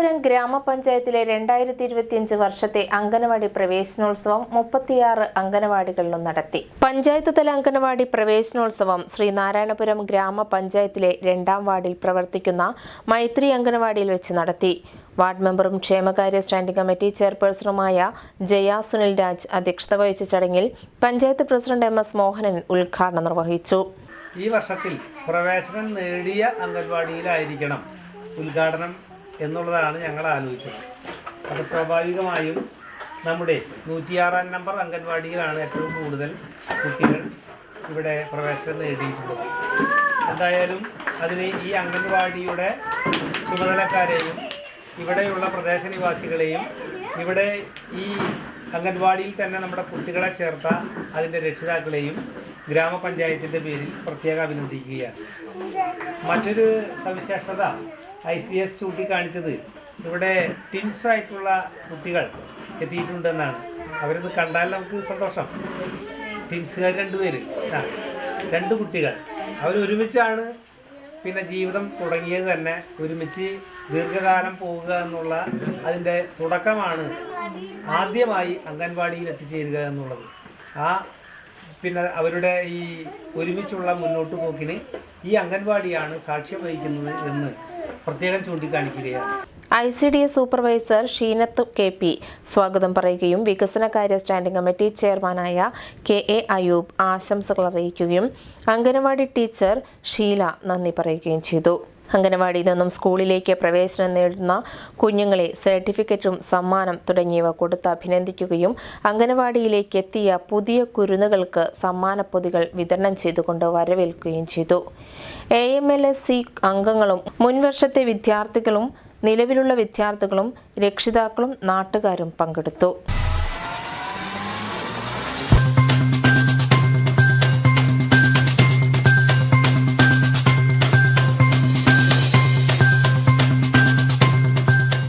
ശ്രീനാരായണപുരം ഗ്രാമപഞ്ചായത്തിലെ രണ്ടായിരത്തി ഇരുപത്തിയഞ്ച് വർഷത്തെ അംഗനവാടി പ്രവേശനോത്സവം മുപ്പത്തിയാറ് അംഗനവാടികളിലും നടത്തി. പഞ്ചായത്ത് തല അംഗനവാടി പ്രവേശനോത്സവം ശ്രീനാരായണപുരം ഗ്രാമപഞ്ചായത്തിലെ രണ്ടാം വാർഡിൽ പ്രവർത്തിക്കുന്ന മൈത്രി അംഗനവാടിയിൽ വെച്ച് നടത്തി. വാർഡ് മെമ്പറും ക്ഷേമകാര്യ സ്റ്റാൻഡിംഗ് കമ്മിറ്റി ചെയർപേഴ്സണുമായ ജയ സുനിൽ രാജ് അധ്യക്ഷത വഹിച്ച ചടങ്ങിൽ panchayat president M S Mohanan ഉദ്ഘാടനം നിർവഹിച്ചു. ഈ വർഷത്തിൽ പ്രവേശനം നേടിയ അംഗൻവാടിയിലായിരിക്കണം ഉദ്ഘാടനം. എന്നുള്ളതാണ് ഞങ്ങൾ ആലോചിച്ചത്. അപ്പോൾ സ്വാഭാവികമായും നമ്മുടെ നൂറ്റിയാറാം നമ്പർ അംഗൻവാടിയിലാണ് ഏറ്റവും കൂടുതൽ കുട്ടികൾ ഇവിടെ പ്രവേശനം നേടിയിട്ടുള്ളത്. എന്തായാലും അതിന് ഈ അംഗൻവാടിയുടെ ചുമതലക്കാരെയും ഇവിടെയുള്ള പ്രദേശനിവാസികളെയും ഇവിടെ ഈ അംഗൻവാടിയിൽ തന്നെ നമ്മുടെ കുട്ടികളെ ചേർത്ത അതിന്റെ രക്ഷിതാക്കളെയും ഗ്രാമപഞ്ചായത്തിന്റെ പേരിൽ പ്രത്യേകം അഭിനന്ദിക്കുകയാണ്. മറ്റൊരു സവിശേഷത ഐ സി എസ് ചൂണ്ടിക്കാണിച്ചത്. ഇവിടെ ടിൻസ് ആയിട്ടുള്ള കുട്ടികൾ എത്തിയിട്ടുണ്ടെന്നാണ്. അവരത് കണ്ടാൽ നമുക്ക് സന്തോഷം. ടിൻസുകാർ രണ്ടുപേര് ആ രണ്ട് കുട്ടികൾ. അവരൊരുമിച്ചാണ് പിന്നെ ജീവിതം തുടങ്ങിയത് തന്നെ. ഒരുമിച്ച് ദീർഘകാലം പോവുക എന്നുള്ള അതിന്റെ തുടക്കമാണ് ആദ്യമായി അംഗൻവാടിയിൽ എത്തിച്ചേരുക എന്നുള്ളത്. ആ പിന്നെ അവരുടെ ഈ ഒരുമിച്ചുള്ള മുന്നോട്ട് പോക്കിന് ഈ അംഗൻവാടിയാണ് സാക്ഷ്യം വഹിക്കുന്നത് എന്ന് പ്രത്യേകം ചൂണ്ടിക്കാണിക്കുകയാണ്. I C D S supervisor Sheenath K P സ്വാഗതം പറയുകയും വികസനകാര്യ സ്റ്റാൻഡിംഗ് കമ്മിറ്റി ചെയർമാനായ കെ എ അയൂബ് ആശംസകൾ അറിയിക്കുകയും അംഗനവാടി ടീച്ചർ ഷീല നന്ദി പറയുകയും ചെയ്തു. അംഗനവാടിയിൽ നിന്നും സ്കൂളിലേക്ക് പ്രവേശനം നേടുന്ന കുഞ്ഞുങ്ങളെ സർട്ടിഫിക്കറ്റും സമ്മാനം തുടങ്ങിയവ കൊടുത്ത് അഭിനന്ദിക്കുകയും അംഗനവാടിയിലേക്ക് എത്തിയ പുതിയ കുരുന്നുകൾക്ക് സമ്മാനപ്പൊതികൾ വിതരണം ചെയ്തുകൊണ്ട് വരവേൽക്കുകയും ചെയ്തു. A M L S C അംഗങ്ങളും മുൻവർഷത്തെ വിദ്യാർത്ഥികളും നിലവിലുള്ള വിദ്യാർത്ഥികളും രക്ഷിതാക്കളും നാട്ടുകാരും പങ്കെടുത്തു.